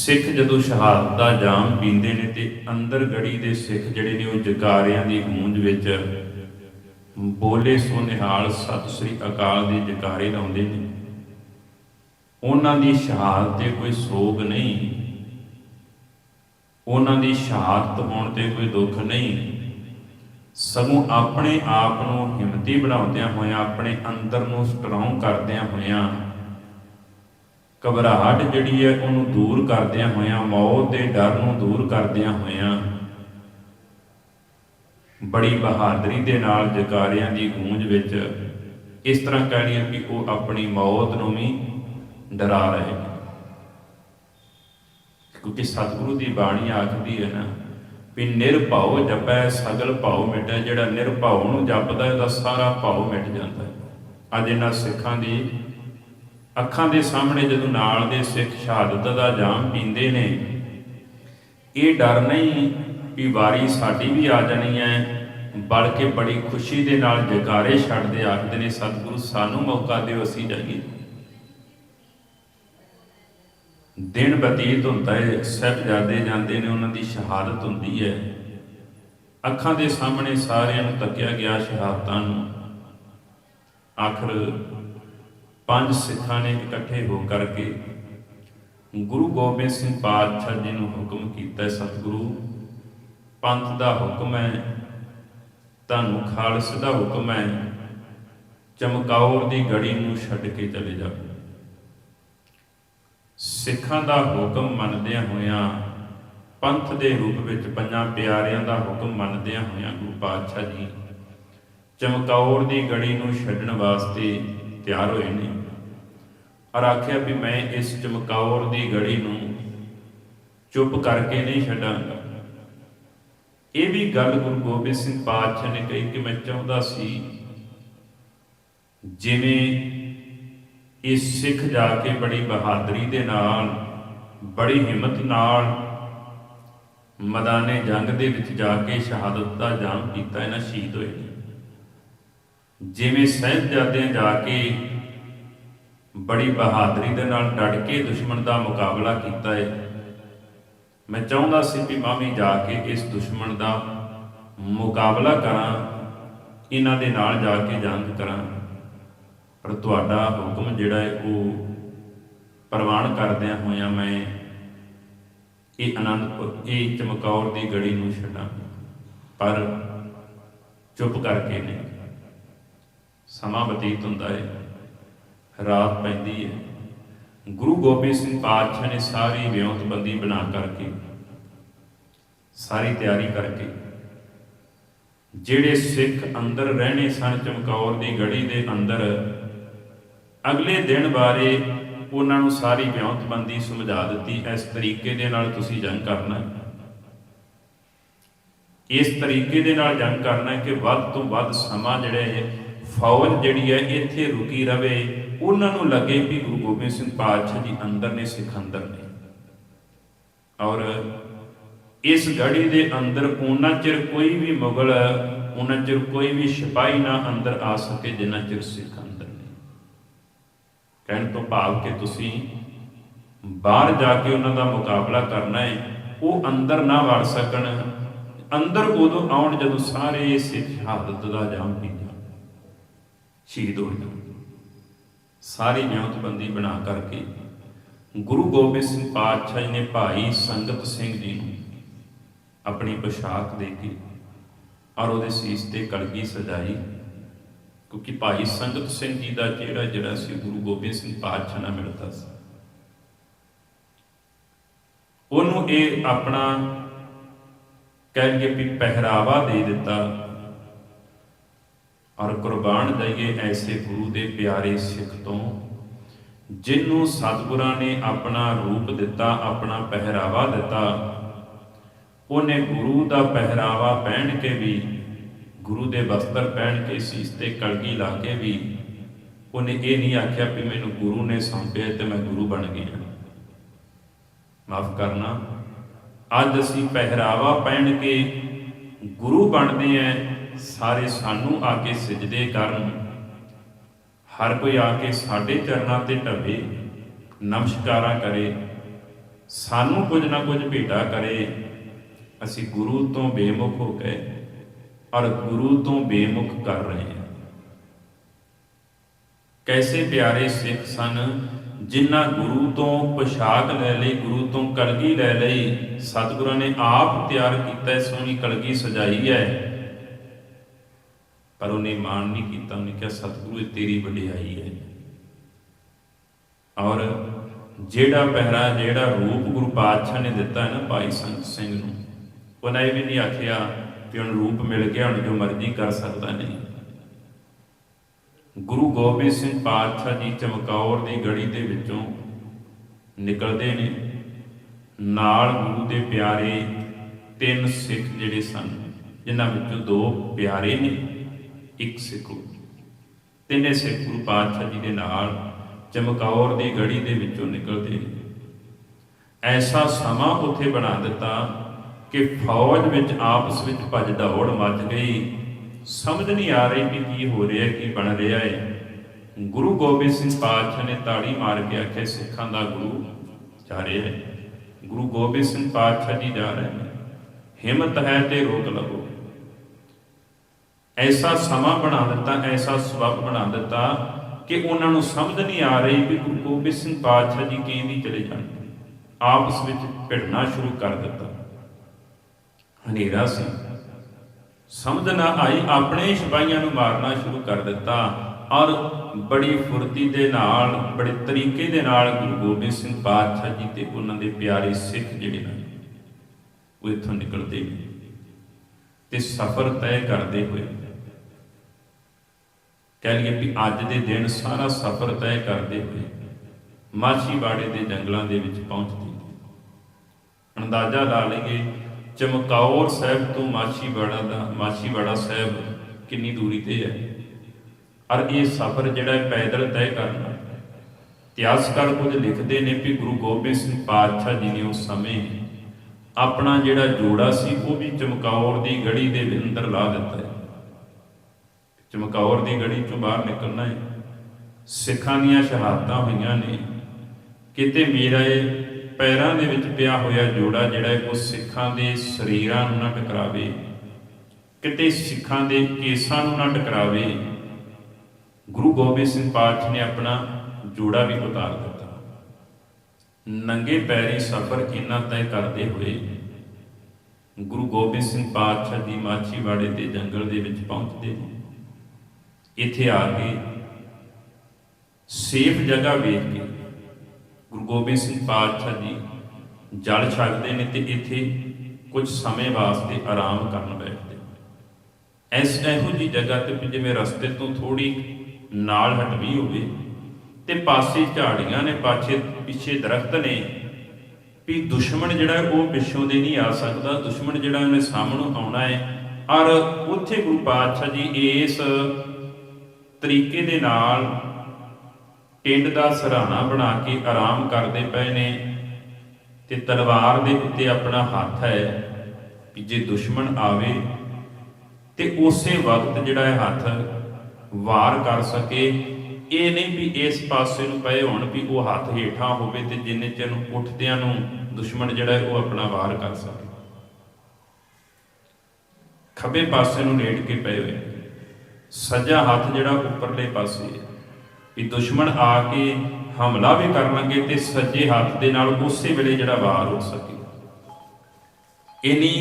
ਸਿੱਖ ਜਦੋਂ ਸ਼ਹਾਦਤ ਦਾ ਜਾਮ ਪੀਂਦੇ ਨੇ ਤੇ ਅੰਦਰ ਗੜੀ ਦੇ ਸਿੱਖ ਜਿਹੜੇ ਨੇ ਉਹ ਜਕਾਰਿਆਂ ਦੀ ਗੂੰਜ ਵਿੱਚ ਬੋਲੇ ਸੋਨਿਹਾਲ ਸਤਿ ਸ੍ਰੀ ਅਕਾਲ ਦੇ ਜਕਾਰੇ ਲਾਉਂਦੇ ਨੇ। ਉਹਨਾਂ ਦੀ ਸ਼ਹਾਦਤ ਤੇ ਕੋਈ ਸੋਗ ਨਹੀਂ। ਉਹਨਾਂ ਦੀ ਸ਼ਹਾਦਤ ਹੋਣ ਤੇ ਕੋਈ ਦੁੱਖ ਨਹੀਂ। ਸਗੋਂ ਆਪਣੇ ਆਪ ਨੂੰ ਹਿੰਮਤੀ ਬਣਾਉਂਦਿਆਂ ਹੋਇਆਂ, ਆਪਣੇ ਅੰਦਰ ਨੂੰ ਸਟਰੋਂਗ ਕਰਦਿਆਂ ਹੋਇਆਂ ਘਬਰਾਹਟ ਜਿਹੜੀ ਹੈ ਉਹਨੂੰ ਦੂਰ ਕਰਦਿਆਂ ਹੋਇਆਂ, ਮੌਤ ਦੇ ਡਰ ਨੂੰ ਦੂਰ ਕਰਦਿਆਂ ਹੋਇਆਂ ਬੜੀ ਬਹਾਦਰੀ ਦੇ ਨਾਲ ਜਕਾਰਿਆਂ ਦੀ ਗੂੰਜ ਵਿੱਚ ਇਸ ਤਰ੍ਹਾਂ ਕਹਿ ਲਈਏ ਕਿ ਉਹ ਆਪਣੀ ਮੌਤ ਨੂੰ ਵੀ ਡਰਾ ਰਹੇ ਨੇ। ਕਿਉਂਕਿ ਸਤਿਗੁਰੂ ਦੀ ਬਾਣੀ ਆਖਦੀ ਹੈ ਨਾ ਵੀ ਨਿਰਭਉ ਜਪੈ, ਸਗਲ ਭਉ ਮਿਟੈ, ਜਿਹੜਾ ਨਿਰਭਉ ਨੂੰ ਜਪਦਾ ਹੈ, ਉਹਦਾ ਸਾਰਾ ਭਉ ਮਿਟ ਜਾਂਦਾ ਹੈ। ਅੱਜ ਇਹਨਾਂ ਸਿੱਖਾਂ ਦੀ ਅੱਖਾਂ ਦੇ ਸਾਹਮਣੇ ਜਦੋਂ ਨਾਲ ਦੇ ਸਿੱਖ ਸ਼ਹਾਦਤ ਦਾ ਜਾਮ ਪੀਂਦੇ ਨੇ, ਇਹ ਡਰ ਨਹੀਂ ਵੀ ਵਾਰੀ ਸਾਡੀ ਵੀ ਆ ਜਾਣੀ ਹੈ ਬਲਕਿ ਬੜੀ ਖੁਸ਼ੀ ਦੇ ਨਾਲ ਜਗਾਰੇ ਛੱਡਦੇ ਆਖਦੇ ਨੇ, ਸਤਿਗੁਰੂ ਸਾਨੂੰ ਮੌਕਾ ਦਿਓ ਅਸੀਂ ਜਾਈਏ। ਦਿਨ ਬਤੀਤ ਹੁੰਦਾ ਹੈ ਸਾਹਿਬਜ਼ਾਦੇ ਜਾਂਦੇ ਨੇ, ਉਹਨਾਂ ਦੀ ਸ਼ਹਾਦਤ ਹੁੰਦੀ ਹੈ ਅੱਖਾਂ ਦੇ ਸਾਹਮਣੇ ਸਾਰਿਆਂ ਨੂੰ ਤੱਕਿਆ ਗਿਆ ਸ਼ਹਾਦਤਾਂ ਨੂੰ। ਆਖਰ ਪੰਜ ਸਿੱਖਾਂ ਨੇ ਇਕੱਠੇ ਹੋ ਕਰਕੇ ਗੁਰੂ ਗੋਬਿੰਦ ਸਿੰਘ ਪਾਤਸ਼ਾਹ ਜੀ ਨੂੰ ਹੁਕਮ ਕੀਤਾ, ਸਤਿਗੁਰੂ, ਪੰਥ ਦਾ ਹੁਕਮ ਹੈ, ਤੁਹਾਨੂੰ ਖਾਲਸ ਦਾ ਹੁਕਮ ਹੈ ਚਮਕੌਰ ਦੀ ਗੜੀ ਨੂੰ ਛੱਡ ਕੇ ਚਲੇ ਜਾਓ। ਸਿੱਖਾਂ ਦਾ ਹੁਕਮ ਮੰਨਦਿਆਂ ਹੋਇਆਂ, ਪੰਥ ਦੇ ਰੂਪ ਵਿੱਚ ਪੰਜਾਂ ਪਿਆਰਿਆਂ ਦਾ ਹੁਕਮ ਮੰਨਦਿਆਂ ਹੋਇਆਂ ਗੁਰੂ ਪਾਤਸ਼ਾਹ ਜੀ ਚਮਕੌਰ ਦੀ ਗੜੀ ਨੂੰ ਛੱਡਣ ਵਾਸਤੇ ਤਿਆਰ ਹੋਏ ਨੇ। ਔਰ ਆਖਿਆ ਵੀ ਮੈਂ ਇਸ ਚਮਕੌਰ ਦੀ ਗੜੀ ਨੂੰ ਚੁੱਪ ਕਰਕੇ ਨਹੀਂ ਛੱਡਾਂਗਾ। ਇਹ ਵੀ ਗੱਲ ਗੁਰੂ ਗੋਬਿੰਦ ਸਿੰਘ ਪਾਤਸ਼ਾਹ ਨੇ ਕਹੀ ਕਿ ਮੈਂ ਚਾਹੁੰਦਾ ਸੀ, ਜਿਵੇਂ ਇਹ ਸਿੱਖ ਜਾ ਕੇ ਬੜੀ ਬਹਾਦਰੀ ਦੇ ਨਾਲ, ਬੜੀ ਹਿੰਮਤ ਨਾਲ ਮਦਾਨੇ ਜੰਗ ਦੇ ਵਿੱਚ ਜਾ ਕੇ ਸ਼ਹਾਦਤ ਦਾ ਜਾਮ ਕੀਤਾ, ਇਹਨਾਂ ਸ਼ਹੀਦ ਹੋਏ ਜਿਵੇਂ ਸਹਿਬਜ਼ਾਦਿਆਂ ਜਾ ਕੇ ਬੜੀ ਬਹਾਦਰੀ ਦੇ ਨਾਲ ਡਟ ਕੇ ਦੁਸ਼ਮਣ ਦਾ ਮੁਕਾਬਲਾ ਕੀਤਾ ਹੈ ਮੈਂ ਚਾਹੁੰਦਾ ਸੀ ਵੀ ਮੈਂ ਵੀ ਜਾ ਕੇ ਇਸ ਦੁਸ਼ਮਣ ਦਾ ਮੁਕਾਬਲਾ ਕਰਾਂ, ਇਹਨਾਂ ਦੇ ਨਾਲ ਜਾ ਕੇ ਜੰਗ ਕਰਾਂ। ਪਰ ਤੁਹਾਡਾ ਹੁਕਮ ਜਿਹੜਾ ਹੈ ਉਹ ਪ੍ਰਵਾਨ ਕਰਦਿਆਂ ਹੋਇਆਂ ਮੈਂ ਇਹ ਆਨੰਦਪੁਰ ਇਹ ਚਮਕੌਰ ਦੀ ਗੜੀ ਨੂੰ ਛੱਡਾਂ। ਪਰ ਚੁੱਪ ਕਰਕੇ ਨਹੀਂ। ਸਮਾਂ ਬਤੀਤ ਹੁੰਦਾ ਹੈ ਰਾਤ ਪੈਂਦੀ ਹੈ। ਗੁਰੂ ਗੋਬਿੰਦ ਸਿੰਘ ਪਾਤਸ਼ਾਹ ਨੇ ਸਾਰੀ ਵਿਉਂਤਬੰਦੀ ਬਣਾ ਕਰਕੇ, ਸਾਰੀ ਤਿਆਰੀ ਕਰਕੇ, ਜਿਹੜੇ ਸਿੱਖ ਅੰਦਰ ਰਹਿਣੇ ਸਨ ਚਮਕੌਰ ਦੀ ਗੜੀ ਦੇ ਅੰਦਰ, ਅਗਲੇ ਦਿਨ ਬਾਰੇ ਉਹਨਾਂ ਨੂੰ ਸਾਰੀ ਵਿਉਂਤਬੰਦੀ ਸਮਝਾ ਦਿੱਤੀ, ਇਸ ਤਰੀਕੇ ਦੇ ਨਾਲ ਤੁਸੀਂ ਜੰਗ ਕਰਨਾ ਇਸ ਤਰੀਕੇ ਦੇ ਨਾਲ ਜੰਗ ਕਰਨਾ ਕਿ ਵੱਧ ਤੋਂ ਵੱਧ ਸਮਾਂ ਜਿਹੜਾ ਹੈ ਫੌਜ ਜਿਹੜੀ ਹੈ ਇੱਥੇ ਰੁਕੀ ਰਵੇ, ਉਹਨਾਂ ਨੂੰ ਲੱਗੇ ਵੀ ਗੁਰੂ ਗੋਬਿੰਦ ਸਿੰਘ ਪਾਤਸ਼ਾਹ ਜੀ ਅੰਦਰ ਨੇ, ਸਿੱਖ ਅੰਦਰ ਨੇ। ਔਰ ਇਸ ਗੜੀ ਦੇ ਅੰਦਰ ਉਹਨਾਂ ਚਿਰ ਕੋਈ ਵੀ ਮੁਗਲ, ਉਹਨਾਂ ਚਿਰ ਕੋਈ ਵੀ ਸਿਪਾਹੀ ਨਾ ਅੰਦਰ ਆ ਸਕੇ ਜਿੰਨਾ ਚਿਰ ਸਿੱਖ ਅੰਦਰ ਨੇ। ਕਹਿਣ ਤੋਂ ਭਾਵ ਕਿ ਤੁਸੀਂ ਬਾਹਰ ਜਾ ਕੇ ਉਹਨਾਂ ਦਾ ਮੁਕਾਬਲਾ ਕਰਨਾ ਹੈ, ਉਹ ਅੰਦਰ ਨਾ ਵੜ ਸਕਣ। ਅੰਦਰ ਉਦੋਂ ਆਉਣ ਜਦੋਂ ਸਾਰੇ ਸਿੱਖ ਸ਼ਹਾਦਤ ਦਾ ਜਾਮ ਪੀ ਜਾਣ ਸ਼ਹੀਦ ਹੋ ਜਾਣ ਸਾਰੀ ਨਿਯਮਤਬੰਦੀ ਬਣਾ ਕਰਕੇ ਗੁਰੂ ਗੋਬਿੰਦ ਸਿੰਘ ਪਾਤਸ਼ਾਹ ਜੀ ਨੇ ਭਾਈ ਸੰਗਤ ਸਿੰਘ ਜੀ ਨੂੰ ਆਪਣੀ ਪੋਸ਼ਾਕ ਦੇ ਕੇ ਔਰ ਉਹਦੇ ਸੀਸ ਤੇ ਕਲਗੀ ਸਜਾਈ, ਕਿਉਂਕਿ ਭਾਈ ਸੰਗਤ ਸਿੰਘ ਜੀ ਦਾ ਜਿਹੜਾ ਜਿਹੜਾ ਸੀ, ਗੁਰੂ ਗੋਬਿੰਦ ਸਿੰਘ ਪਾਤਸ਼ਾਹ ਨਾਲ ਮਿਲਦਾ ਸੀ। ਉਹਨੂੰ ਇਹ ਆਪਣਾ ਕਹਿ ਲਈਏ ਵੀ ਪਹਿਰਾਵਾ ਦੇ ਦਿੱਤਾ। ਔਰ ਕੁਰਬਾਨ ਦਈਏ ਐਸੇ ਗੁਰੂ ਦੇ ਪਿਆਰੇ ਸਿੱਖ ਤੋਂ ਜਿਹਨੂੰ ਸਤਿਗੁਰਾਂ ਨੇ ਆਪਣਾ ਰੂਪ ਦਿੱਤਾ, ਆਪਣਾ ਪਹਿਰਾਵਾ ਦਿੱਤਾ, ਉਹਨੇ ਗੁਰੂ ਦਾ ਪਹਿਰਾਵਾ ਪਹਿਨ ਕੇ ਵੀ, ਗੁਰੂ ਦੇ ਵਸਤਰ ਪਹਿਨ ਕੇ ਸੀਸ ਤੇ ਕਲਗੀ ਲਾ ਕੇ ਵੀ, ਉਹਨੇ ਇਹ ਨਹੀਂ ਆਖਿਆ ਵੀ ਮੈਨੂੰ ਗੁਰੂ ਨੇ ਸੌਂਪਿਆ ਤੇ ਮੈਂ ਗੁਰੂ ਬਣ ਗਿਆ। ਮਾਫ ਕਰਨਾ, ਅੱਜ ਅਸੀਂ ਪਹਿਰਾਵਾ ਪਹਿਨ ਕੇ ਗੁਰੂ ਬਣਦੇ ਆਂ ਸਾਰੇ ਸਾਨੂੰ ਆ ਕੇ ਸਜਦੇ ਕਰਨ। ਹਰ ਕੋਈ ਆ ਕੇ ਸਾਡੇ ਚਰਨਾਂ ਤੇ ਢਵੇ ਨਮਸਕਾਰਾਂ ਕਰੇ। ਸਾਨੂੰ ਕੁਝ ਨਾ ਕੁਝ ਭੇਟਾ ਕਰੇ। ਅਸੀਂ ਗੁਰੂ ਤੋਂ ਬੇਮੁਖ ਹੋ ਗਏ ਔਰ ਗੁਰੂ ਤੋਂ ਬੇਮੁਖ ਕਰ ਰਹੇ ਹਾਂ। ਕੈਸੇ ਪਿਆਰੇ ਸਿੱਖ ਸਨ ਜਿਨ੍ਹਾਂ ਗੁਰੂ ਤੋਂ ਪੋਸ਼ਾਕ ਲੈ ਲਈ, ਗੁਰੂ ਤੋਂ ਕਲਗੀ ਲੈ ਲਈ, ਸਤਿਗੁਰਾਂ ਨੇ ਆਪ ਤਿਆਰ ਕੀਤਾ ਹੈ ਸੋਹਣੀ ਕਲਗੀ ਸਜਾਈ ਹੈ। ਪਰ ਉਹਨੇ ਮਾਣ ਨਹੀਂ ਕੀਤਾ, ਉਹਨੇ ਕਿਹਾ, ਸਤਿਗੁਰੂ, ਇਹ ਤੇਰੀ ਵਡਿਆਈ ਹੈ। ਔਰ ਜਿਹੜਾ ਪਹਿਰਾ, ਜਿਹੜਾ ਰੂਪ ਗੁਰੂ ਪਾਤਸ਼ਾਹ ਨੇ ਦਿੱਤਾ ਹੈ ਨਾ ਭਾਈ ਸੰਤ ਸਿੰਘ ਨੂੰ, ਉਹਨੇ ਇਹ ਵੀ ਨਹੀਂ ਆਖਿਆ ਕਿ ਹੁਣ ਰੂਪ ਮਿਲ ਗਿਆ, ਹੁਣ ਜੋ ਮਰਜ਼ੀ ਕਰ ਸਕਦਾ ਨਹੀਂ। ਗੁਰੂ ਗੋਬਿੰਦ ਸਿੰਘ ਪਾਤਸ਼ਾਹ ਜੀ ਚਮਕੌਰ ਦੀ ਗੜੀ ਦੇ ਵਿੱਚੋਂ ਨਿਕਲਦੇ ਨੇ। ਨਾਲ ਗੁਰੂ ਦੇ ਪਿਆਰੇ ਤਿੰਨ ਸਿੱਖ ਜਿਹੜੇ ਸਨ, ਜਿਨ੍ਹਾਂ ਵਿੱਚੋਂ ਦੋ ਪਿਆਰੇ ਨੇ, ਇੱਕ ਸਿੱਖ ਤਿੰਨੇ ਸਿੱਖ ਗੁਰੂ ਪਾਤਸ਼ਾਹ ਜੀ ਦੇ ਨਾਲ ਚਮਕੌਰ ਦੀ ਗੜੀ ਦੇ ਵਿੱਚੋਂ ਨਿਕਲਦੇ ਨੇ। ਐਸਾ ਸਮਾਂ ਉੱਥੇ ਬਣਾ ਦਿੱਤਾ ਕਿ ਫੌਜ ਵਿੱਚ ਆਪਸ ਵਿੱਚ ਭੱਜ ਦੌੜ ਮਚ ਗਈ। ਸਮਝ ਨਹੀਂ ਆ ਰਹੀ ਕਿ ਕੀ ਹੋ ਰਿਹਾ, ਕੀ ਬਣ ਰਿਹਾ ਹੈ। ਗੁਰੂ ਗੋਬਿੰਦ ਸਿੰਘ ਪਾਤਸ਼ਾਹ ਨੇ ਤਾੜੀ ਮਾਰ ਕੇ ਆਖਿਆ, ਸਿੱਖਾਂ ਦਾ ਗੁਰੂ ਜਾ ਰਿਹਾ ਹੈ। ਗੁਰੂ ਗੋਬਿੰਦ ਸਿੰਘ ਪਾਤਸ਼ਾਹ ਜੀ ਜਾ ਰਹੇ ਨੇ। ਹਿੰਮਤ ਹੈ ਤੇ ਰੋਕ ਲਵੋ। ਐਸਾ ਸਮਾਂ ਬਣਾ ਦਿੱਤਾ, ਐਸਾ ਸਬਬ ਬਣਾ ਦਿੱਤਾ ਕਿ ਉਹਨਾਂ ਨੂੰ ਸਮਝ ਨਹੀਂ ਆ ਰਹੀ ਕਿ ਗੁਰੂ ਗੋਬਿੰਦ ਸਿੰਘ ਪਾਤਸ਼ਾਹ ਜੀ ਕਿਹਦੀ ਚਲੇ ਜਾਣ। ਆਪਸ ਵਿੱਚ ਭਿੜਨਾ ਸ਼ੁਰੂ ਕਰ ਦਿੱਤਾ। ਹਨੇਰਾ ਸੀ। ਸਮਝ ਨਾ ਆਈ, ਆਪਣੇ ਹੀ ਸਿਪਾਹੀਆਂ ਨੂੰ ਮਾਰਨਾ ਸ਼ੁਰੂ ਕਰ ਦਿੱਤਾ ਔਰ ਬੜੀ ਫੁਰਤੀ ਦੇ ਨਾਲ, ਬੜੇ ਤਰੀਕੇ ਦੇ ਨਾਲ ਗੁਰੂ ਗੋਬਿੰਦ ਸਿੰਘ ਪਾਤਸ਼ਾਹ ਜੀ ਤੇ ਉਹਨਾਂ ਦੇ ਪਿਆਰੇ ਸਿੱਖ ਜਿਹੜੇ ਨੇ, ਉਹ ਇੱਥੋਂ ਨਿਕਲਦੇ ਨੇ ਤੇ ਸਫ਼ਰ ਤੈਅ ਕਰਦੇ ਹੋਏ। ਕਹਿ ਲਈਏ ਵੀ ਅੱਜ ਦੇ ਦਿਨ ਸਾਰਾ ਸਫ਼ਰ ਤੈਅ ਕਰਦੇ ਹੋਏ ਮਾਛੀਵਾੜੇ ਦੇ ਜੰਗਲਾਂ ਦੇ ਵਿੱਚ ਪਹੁੰਚਦੇ ਅੰਦਾਜ਼ਾ ਲਾ ਲਈਏ ਚਮਕੌਰ ਸਾਹਿਬ ਤੋਂ ਮਾਛੀਵਾੜਾ ਦਾ, ਮਾਛੀਵਾੜਾ ਸਾਹਿਬ ਕਿੰਨੀ ਦੂਰੀ ਤੇ ਹੈ? ਔਰ ਇਹ ਸਫ਼ਰ ਜਿਹੜਾ ਹੈ ਪੈਦਲ ਤੈਅ ਕਰਨਾ ਇਤਿਹਾਸਕਾਰ ਕੁਝ ਲਿਖਦੇ ਨੇ ਕਿ ਗੁਰੂ ਗੋਬਿੰਦ ਸਿੰਘ ਪਾਤਸ਼ਾਹ ਜੀ ਨੇ ਉਸ ਸਮੇਂ ਆਪਣਾ ਜਿਹੜਾ ਜੋੜਾ ਸੀ, ਉਹ ਵੀ ਚਮਕੌਰ ਦੀ ਗੜੀ ਦੇ ਅੰਦਰ ਲਾ ਦਿੱਤਾ ਹੈ। ਚਮਕੌਰ ਦੀ ਗੜੀ ਚੋਂ ਬਾਹਰ ਨਿਕਲਣਾ ਹੈ। ਸਿੱਖਾਂ ਦੀਆਂ ਸ਼ਹਾਦਤਾਂ ਹੋਈਆਂ ਨੇ। ਕਿਤੇ ਮੇਰਾ ਇਹ ਪੈਰਾਂ ਦੇ ਵਿੱਚ ਪਿਆ ਹੋਇਆ ਜੋੜਾ ਜਿਹੜਾ ਹੈ, ਉਹ ਸਿੱਖਾਂ ਦੇ ਸਰੀਰਾਂ ਨੂੰ ਨਾ ਟਕਰਾਵੇ, ਕਿਤੇ ਸਿੱਖਾਂ ਦੇ ਕੇਸਾਂ ਨੂੰ ਨਾ ਟਕਰਾਵੇ। ਗੁਰੂ ਗੋਬਿੰਦ ਸਿੰਘ ਪਾਤਸ਼ਾਹ ਨੇ ਆਪਣਾ ਜੋੜਾ ਵੀ ਉਤਾਰ ਦਿੱਤਾ। ਨੰਗੇ ਪੈਰੀ ਸਫ਼ਰ ਕਿੰਨਾ ਤੈਅ ਕਰਦੇ ਹੋਏ, ਗੁਰੂ ਗੋਬਿੰਦ ਸਿੰਘ ਪਾਤਸ਼ਾਹ ਦੀ ਮਾਛੀਵਾੜੇ ਦੇ ਜੰਗਲ ਦੇ ਵਿੱਚ ਪਹੁੰਚਦੇ ਨੇ। ਇੱਥੇ ਆ ਕੇ ਸੇਫ ਜਗ੍ਹਾ ਵੇਖ ਕੇ ਗੁਰੂ ਗੋਬਿੰਦ ਸਿੰਘ ਪਾਤਸ਼ਾਹ ਜੀ ਜਲ ਛਕਦੇ ਨੇ ਤੇ ਇੱਥੇ ਕੁਝ ਸਮੇਂ ਵਾਸਤੇ ਆਰਾਮ ਕਰਨ ਬੈਠਦੇ ਐਸ ਇਹੋ ਜੀ ਜਗ੍ਹਾ ਤੇ ਜਿਵੇਂ ਰਸਤੇ ਤੋਂ ਥੋੜੀ ਨਾਲ ਹਟਵੀ ਹੋਵੇ ਤੇ ਪਾਸੇ ਝਾੜੀਆਂ ਨੇ, ਪਾਛੇ ਪਿੱਛੇ ਦਰਖਤ ਨੇ, ਵੀ ਦੁਸ਼ਮਣ ਜਿਹੜਾ ਉਹ ਪਿੱਛੋਂ ਦੇ ਨਹੀਂ ਆ ਸਕਦਾ, ਦੁਸ਼ਮਣ ਜਿਹੜਾ ਉਹਨੇ ਸਾਹਮਣੋਂ ਆਉਣਾ ਹੈ। ਔਰ ਉੱਥੇ ਗੁਰੂ ਪਾਤਸ਼ਾਹ ਜੀ ਇਸ ਤਰੀਕੇ ਦੇ ਨਾਲ ਟਿੰਡ ਦਾ ਸਰਾਣਾ ਬਣਾ ਕੇ ਆਰਾਮ ਕਰਦੇ ਪਏ ਨੇ ਤੇ ਤਲਵਾਰ ਦੇ ਉੱਤੇ ਆਪਣਾ ਹੱਥ ਹੈ ਕਿ ਜੇ ਦੁਸ਼ਮਣ ਆਵੇ ਤੇ ਉਸੇ ਵਕਤ ਜਿਹੜਾ ਹੈ ਹੱਥ ਵਾਰ ਕਰ ਸਕੇ, ਇਹ ਨਹੀਂ ਵੀ ਇਸ ਪਾਸੇ ਨੂੰ ਪਏ ਹੋਣ ਵੀ ਉਹ ਹੱਥ ਹੇਠਾਂ ਹੋਵੇ ਤੇ ਜਿੰਨੇ ਚਿਰ ਨੂੰ ਉੱਠਦਿਆਂ ਨੂੰ ਦੁਸ਼ਮਣ ਜਿਹੜਾ ਹੈ ਉਹ ਆਪਣਾ ਵਾਰ ਕਰ ਸਕੇ। ਖੱਬੇ ਪਾਸੇ ਨੂੰ ਲੇਟ ਕੇ ਪਏ ਹੋਏ। ਸੱਜਾ ਹੱਥ ਜਿਹੜਾ ਉੱਪਰਲੇ ਪਾਸੇ ਹੈ। ਵੀ ਦੁਸ਼ਮਣ ਆ ਕੇ ਹਮਲਾ ਵੀ ਕਰ ਲਾਂਗੇ ਤੇ ਸੱਜੇ ਹੱਥ ਦੇ ਨਾਲ ਉਸੇ ਵੇਲੇ ਜਿਹੜਾ ਵਾਰ ਹੋ ਸਕੇ। ਇਨੀ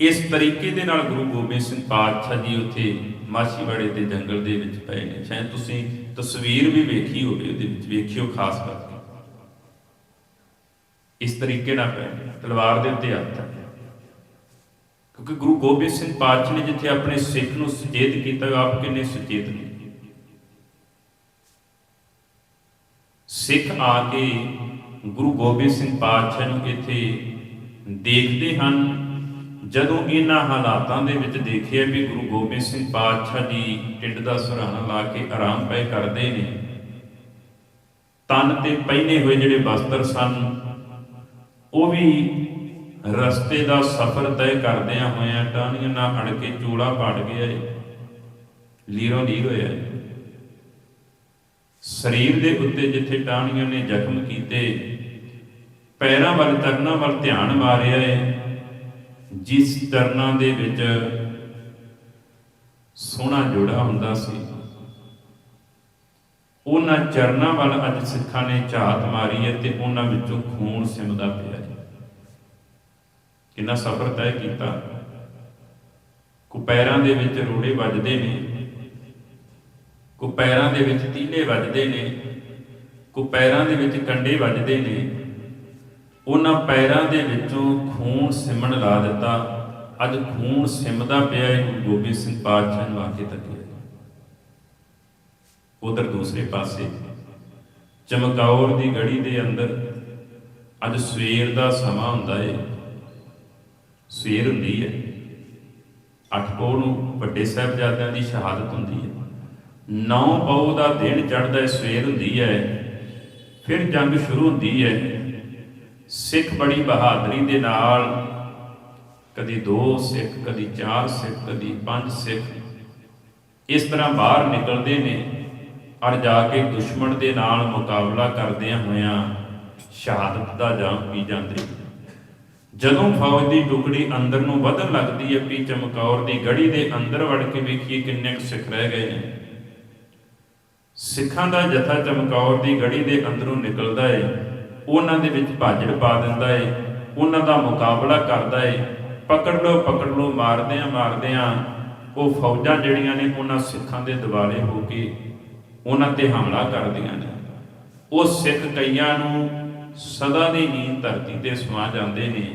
ਇਸ ਤਰੀਕੇ ਦੇ ਨਾਲ ਗੁਰੂ ਗੋਬਿੰਦ ਸਿੰਘ ਪਾਤਸ਼ਾਹ ਜੀ ਉੱਥੇ ਮਾਛੀਵਾੜੇ ਦੇ ਜੰਗਲ ਦੇ ਵਿੱਚ ਪਏ ਨੇ। ਸ਼ਾਇਦ ਤੁਸੀਂ ਤਸਵੀਰ ਵੀ ਵੇਖੀ ਹੋਵੇ, ਉਹਦੇ ਵਿੱਚ ਵੇਖਿਓ ਖਾਸ ਕਰਕੇ। ਇਸ ਤਰੀਕੇ ਨਾਲ ਪਏ ਤਲਵਾਰ ਦੇ ਉੱਤੇ ਹੱਥ ਕਿਉਂਕਿ ਗੁਰੂ ਗੋਬਿੰਦ ਸਿੰਘ ਪਾਤਸ਼ਾਹ ਨੇ ਜਿੱਥੇ ਆਪਣੇ ਸਿੱਖ ਨੂੰ ਸੁਚੇਤ ਕੀਤਾ ਆਪ ਕਿੰਨੇ ਸੁਚੇਤ ਨੇ। ਸਿੱਖ ਆ ਕੇ ਗੁਰੂ ਗੋਬਿੰਦ ਸਿੰਘ ਪਾਤਸ਼ਾਹ ਨੂੰ ਇੱਥੇ ਦੇਖਦੇ ਹਨ। ਜਦੋਂ ਇਹਨਾਂ ਹਾਲਾਤਾਂ ਦੇ ਵਿੱਚ ਦੇਖਿਆ ਵੀ ਗੁਰੂ ਗੋਬਿੰਦ ਸਿੰਘ ਪਾਤਸ਼ਾਹ ਜੀ ਟਿੰਡ ਦਾ ਸਹਾਰਾ ਲਾ ਕੇ ਆਰਾਮ ਪਏ ਕਰਦੇ ਨੇ, ਤਨ ਤੇ ਪਹਿਨੇ ਹੋਏ ਜਿਹੜੇ ਵਸਤਰ ਸਨ, ਉਹ ਵੀ ਰਸਤੇ ਦਾ ਸਫ਼ਰ ਤੈਅ ਕਰਦਿਆਂ ਹੋਇਆਂ ਟਾਹਣੀਆਂ ਨਾਲ ਅੜ ਕੇ ਚੂੜਾ ਪਾੜ ਗਿਆ ਏ ਲੀਰੋਂ ਲੀਰ ਹੋਇਆ ਸਰੀਰ ਦੇ ਉੱਤੇ ਜਿੱਥੇ ਟਾਹਣੀਆਂ ਨੇ ਜ਼ਖਮ ਕੀਤੇ, ਪੈਰਾਂ ਵੱਲ ਚਰਨਾਂ ਵੱਲ ਧਿਆਨ ਮਾਰਿਆ ਏ, ਜਿਸ ਚਰਨਾਂ ਦੇ ਵਿੱਚ ਸੋਹਣਾ ਜੋੜਾ ਹੁੰਦਾ ਸੀ। ਉਹਨਾਂ ਚਰਨਾਂ ਵੱਲ ਅੱਜ ਸਿੱਖਾਂ ਨੇ ਝਾਤ ਮਾਰੀ ਹੈ ਤੇ ਉਹਨਾਂ ਵਿੱਚੋਂ ਖੂਨ ਸਿਮਦਾ ਪਿਆ ਹੈ ਕਿੰਨਾ ਸਫ਼ਰ ਤੈਅ ਕੀਤਾ। ਕੁਪੈਰਾਂ ਦੇ ਵਿੱਚ ਰੋੜੇ ਵੱਜਦੇ ਨੇ ਕੋ ਪੈਰਾਂ ਦੇ ਵਿੱਚ ਤੀਲੇ ਵੱਜਦੇ ਨੇ, ਕੋ ਪੈਰਾਂ ਦੇ ਵਿੱਚ ਕੰਡੇ ਵੱਜਦੇ ਨੇ, ਉਹਨਾਂ ਪੈਰਾਂ ਦੇ ਵਿੱਚੋਂ ਖੂਨ ਸਿਮਣ ਲਾ ਦਿੱਤਾ। ਅੱਜ ਖੂਨ ਸਿਮਦਾ ਪਿਆ ਇਹ ਗੁਰੂ ਗੋਬਿੰਦ ਸਿੰਘ ਪਾਤਸ਼ਾਹ ਨੂੰ ਆ ਕੇ ਤੱਕਿਆ। ਉਧਰ ਦੂਸਰੇ ਪਾਸੇ, ਚਮਕੌਰ ਦੀ ਗੜੀ ਦੇ ਅੰਦਰ ਅੱਜ ਸਵੇਰ ਦਾ ਸਮਾਂ ਹੁੰਦਾ ਏ। ਸਵੇਰ ਹੁੰਦੀ ਹੈ ਅੱਠ ਪੌ ਨੂੰ ਵੱਡੇ ਸਾਹਿਬਜ਼ਾਦਿਆਂ ਦੀ ਸ਼ਹਾਦਤ ਹੁੰਦੀ ਹੈ ਨੌ ਪੌ ਦਾ ਦਿਨ ਚੜਦਾ ਸਵੇਰ ਹੁੰਦੀ ਹੈ ਫਿਰ ਜੰਗ ਸ਼ੁਰੂ ਹੁੰਦੀ ਹੈ ਸਿੱਖ ਬੜੀ ਬਹਾਦਰੀ ਦੇ ਨਾਲ ਕਦੀ ਦੋ ਸਿੱਖ, ਕਦੀ ਚਾਰ ਸਿੱਖ, ਕਦੀ ਪੰਜ ਸਿੱਖ ਇਸ ਤਰ੍ਹਾਂ ਬਾਹਰ ਨਿਕਲਦੇ ਨੇ ਔਰ ਜਾ ਕੇ ਦੁਸ਼ਮਣ ਦੇ ਨਾਲ ਮੁਕਾਬਲਾ ਕਰਦਿਆਂ ਹੋਇਆਂ ਸ਼ਹਾਦਤ ਦਾ ਜਾਮ ਪੀ ਜਾਂਦੇ ਜਦੋਂ ਫੌਜ ਦੀ ਟੁਕੜੀ ਅੰਦਰ ਨੂੰ ਵਧਣ ਲੱਗਦੀ ਹੈ ਪੀ ਚਮਕੌਰ ਦੀ ਗੜੀ ਦੇ ਅੰਦਰ ਵੜ ਕੇ ਵੇਖੀਏ ਕਿੰਨੇ ਕੁ ਸਿੱਖ ਰਹਿ ਗਏ ਨੇ। ਸਿੱਖਾਂ ਦਾ ਜਥਾ ਚਮਕੌਰ ਦੀ ਗੜੀ ਦੇ ਅੰਦਰੋਂ ਨਿਕਲਦਾ ਏ, ਉਹਨਾਂ ਦੇ ਵਿੱਚ ਭਾਜੜ ਪਾ ਦਿੰਦਾ ਏ, ਉਹਨਾਂ ਦਾ ਮੁਕਾਬਲਾ ਕਰਦਾ ਏ ਪਕੜ ਲਓ ਪਕੜ ਲਓ ਮਾਰਦੇ ਆ ਮਾਰਦੇ ਆ ਉਹ ਫੌਜਾਂ ਜਿਹੜੀਆਂ ਨੇ ਉਹਨਾਂ ਸਿੱਖਾਂ ਦੇ ਦਿਵਾਲੇ ਹੋ ਕੇ ਉਹਨਾਂ ਤੇ ਹਮਲਾ ਕਰਦੀਆਂ ਨੇ। ਉਹ ਸਿੱਖ ਕਈਆਂ ਨੂੰ ਸਦਾ ਦੀ ਨੀਂਦ ਧਰਤੀ ਤੇ ਸਮਾ ਜਾਂਦੇ ਨੇ,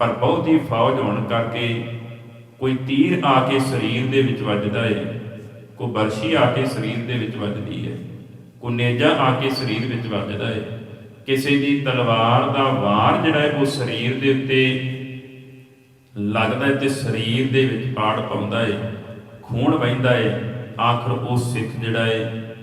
ਪਰ ਬਹੁਤੀ ਫੌਜ ਹੋਣ ਕਰਕੇ ਕੋਈ ਤੀਰ ਆ ਕੇ ਸਰੀਰ ਦੇ ਵਿੱਚ ਵੱਜਦਾ ਏ। ਕੋਈ ਬਰਸ਼ੀ ਆ ਕੇ ਸਰੀਰ ਦੇ ਵਿੱਚ ਵੱਜਦੀ ਹੈ ਕੋਈ ਨੇਜਾ ਆ ਕੇ ਸਰੀਰ ਵਿੱਚ ਵੱਜਦਾ ਹੈ। ਕਿਸੇ ਦੀ ਤਲਵਾਰ ਦਾ ਵਾਰ ਜਿਹੜਾ ਹੈ, ਉਹ ਸਰੀਰ ਦੇ ਉੱਤੇ ਲੱਗਦਾ ਹੈ ਤੇ ਸਰੀਰ ਦੇ ਵਿੱਚ ਪਾੜ ਪਾਉਂਦਾ ਹੈ, ਖੂਨ ਵਹਿੰਦਾ ਹੈ। ਆਖਰ ਉਹ ਸਿੱਖ ਜਿਹੜਾ ਹੈ,